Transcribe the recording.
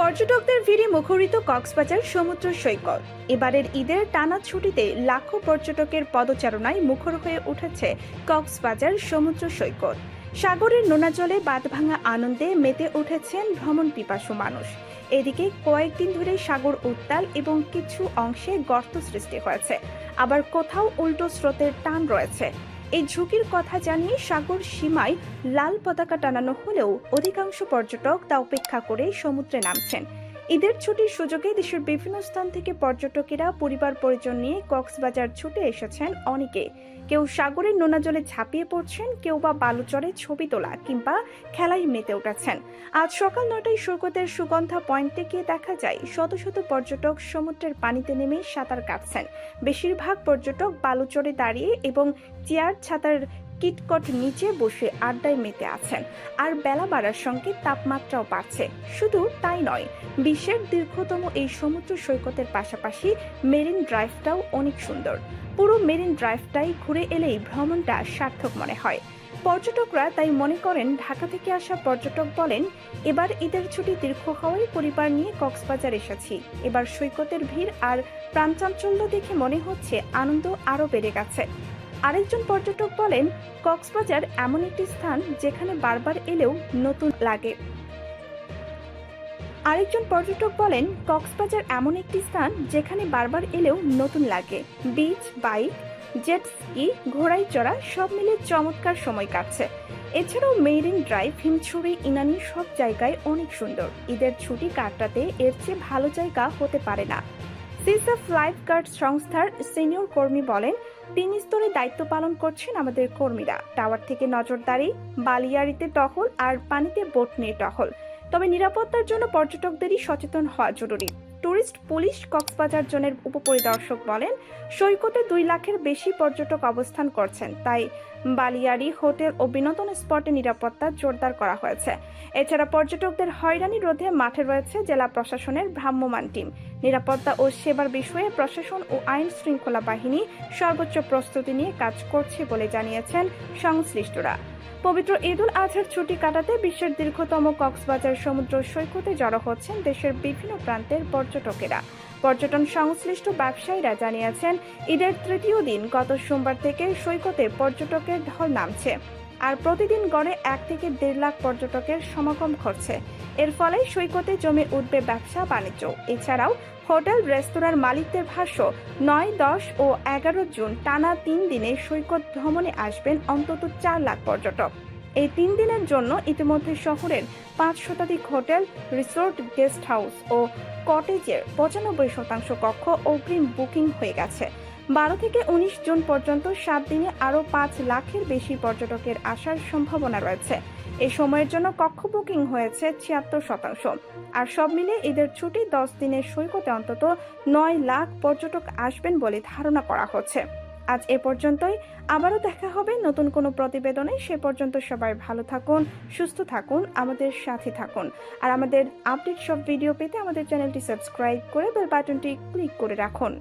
পর্যটকদের ভিড়ে মুখরিত কক্সবাজার সমুদ্র সৈকত। এবারের ঈদের টানা ছুটিতে লাখো পর্যটকের পদচারণায় মুখর হয়ে উঠেছে কক্সবাজার সমুদ্র সৈকত। সাগরের নোনা জলে বাঁধভাঙা আনন্দে মেতে উঠেছেন ভ্রমণ পিপাসু মানুষ। এদিকে কয়েকদিন ধরে সাগর উত্তাল এবং কিছু অংশে গর্ত সৃষ্টি হয়েছে। আবার কোথাও উল্টো স্রোতের টান রয়েছে। এই ঝুঁকির কথা জানিয়ে সাগর সীমায় লাল পতাকা টানানো হলেও অধিকাংশ পর্যটক তা উপেক্ষা করে সমুদ্রে নামছেন। ঈদের ছুটির সুযোগে দেশের বিভিন্ন স্থান থেকে পর্যটকেরা পরিবার পরিজন নিয়ে কক্সবাজার ছুটে এসেছেন অনেকে। কেউ সাগরের নোনা জলে ঝাঁপিয়ে পড়ছেন, কেউ বা বালুচরে ছবি তোলা কিংবা খেলায় মেতে উঠেছেন। আজ সকাল নটায় সৈকতের সুগন্ধা পয়েন্টে গিয়ে দেখা যায়, শত শত পর্যটক সমুদ্রের পানিতে নেমে সাঁতার কাটছেন। বেশিরভাগ পর্যটক বালুচরে দাঁড়িয়ে এবং চেয়ার, ছাতার কিটকট নিচে বসে আড্ডায় মেতে আছেন। আর বেলা বাড়ার সঙ্গে তাপমাত্রাও বাড়ছে। শুধু তাই নয়, বিশ্বের দীর্ঘতম এই সমুদ্র সৈকতের পাশাপাশি মেরিন ড্রাইভটাও অনেক সুন্দর। পুরো মেরিন ড্রাইভটাই ঘুরে এলেই ভ্রমণটা সার্থক মনে হয়। পর্যটকরা তাই মনে করেন, ঢাকা থেকে আসা পর্যটক বলেন, এবার ঈদের ছুটি দীর্ঘ হওয়ায় পরিবার নিয়ে কক্সবাজার এসেছি। এবার সৈকতের ভিড় আর প্রাণচাঞ্চল্য দেখে মনে হচ্ছে আনন্দ আরও বেড়ে গেছে। আরেকজন পর্যটক বলেন, কক্সবাজার এমন একটি স্থান যেখানে বারবার এলেও নতুন লাগে। আরেকজন পর্যটক বলেন, কক্সবাজার এমন একটি স্থান যেখানে বারবার এলেও নতুন লাগে। বিচ, বাইক, জেট স্কি, ঘোড়ায় চড়া সব মিলে চমৎকার সময় কাটছে। এছাড়াও মেরিন ড্রাইভ, হিমছড়ি, ইনানি সব জায়গায় অনেক সুন্দর। ঈদের ছুটি কাটাতে এর চেয়ে ভালো জায়গা হতে পারে না। সিসএফ লাইফ গার্ড সংস্থার সিনিয়র কর্মী বলেন তিন স্তরে দায়িত্ব পালন করছেন আমাদের কর্মীরা। টাওয়ার থেকে নজরদারি, বালিয়াড়িতে টহল আর পানিতে বোট নিয়ে টহল। তবে নিরাপত্তার জন্য পর্যটকদেরই সচেতন হওয়া জরুরি। টুরিস্ট পুলিশ কক্সবাজার জোনের উপপরিদর্শক বলেন, সৈকতে দুই লাখের বেশি পর্যটক অবস্থান করছেন। তাই বালিয়াড়ি হোটেল ও বিনোদন স্পটে নিরাপত্তা জোরদার করা হয়েছে। এছাড়া পর্যটকদের হয়রানি রোধে মাঠে রয়েছে জেলা প্রশাসনের ভ্রাম্যমান টিম। নিরাপত্তা ও সেবার বিষয়ে প্রশাসন ও আইন শৃঙ্খলা বাহিনী সর্বোচ্চ প্রস্তুতি নিয়ে কাজ করছে বলে জানিয়েছেন সংশ্লিষ্টরা। পবিত্র ঈদুল আজহার ছুটি কাটাতে বিশ্বের দীর্ঘতম কক্সবাজার সমুদ্র সৈকতে জড়ো হচ্ছেন দেশের বিভিন্ন প্রান্তের পর্যটকেরা। পর্যটন সংশ্লিষ্ট ব্যবসায়ীরা জানিয়েছেন, ঈদের তৃতীয় দিন গত সোমবার থেকে সৈকতে পর্যটকের ঢল নামছে, আর প্রতিদিন গড়ে এক থেকে দেড় লাখ পর্যটকের সমাগম ঘটছে। এর ফলে সৈকতে জমে উঠবে ব্যবসা বাণিজ্য এছাড়াও হোটেল, রেস্তোরাঁর মালিকদের ভাষ্য, নয়, দশ ও এগারো জুন টানা তিন দিনে সৈকত ভ্রমণে আসবেন অন্তত চার লাখ পর্যটক। এই তিন দিনের জন্য ইতিমধ্যে শহরের পাঁচ শতাধিক হোটেল, রিসোর্ট, গেস্ট হাউস ও কটেজের পঁচানব্বই শতাংশ কক্ষ অগ্রিম বুকিং হয়ে গেছে। বারো থেকে উনিশ জুন পর্যন্ত সাত দিনে আরও পাঁচ লাখের বেশি পর্যটকের আসার সম্ভাবনা রয়েছে। এই সময়ের জন্য কক্ষ বুকিং হয়েছে ছিয়াত্তর শতাংশ। আর সব মিলে ঈদের ছুটি দশ দিনের সৈকতে অন্তত নয় লাখ পর্যটক আসবেন বলে ধারণা করা হচ্ছে। আজ এ পর্যন্তই। আবারও দেখা হবে নতুন কোনো প্রতিবেদনে। সে পর্যন্ত সবাই ভালো থাকুন, সুস্থ থাকুন, আমাদের সাথে থাকুন। আর আমাদের আপডেট সব ভিডিও পেতে আমাদের চ্যানেলটি সাবস্ক্রাইব করে বেল বাটনটি ক্লিক করে রাখুন।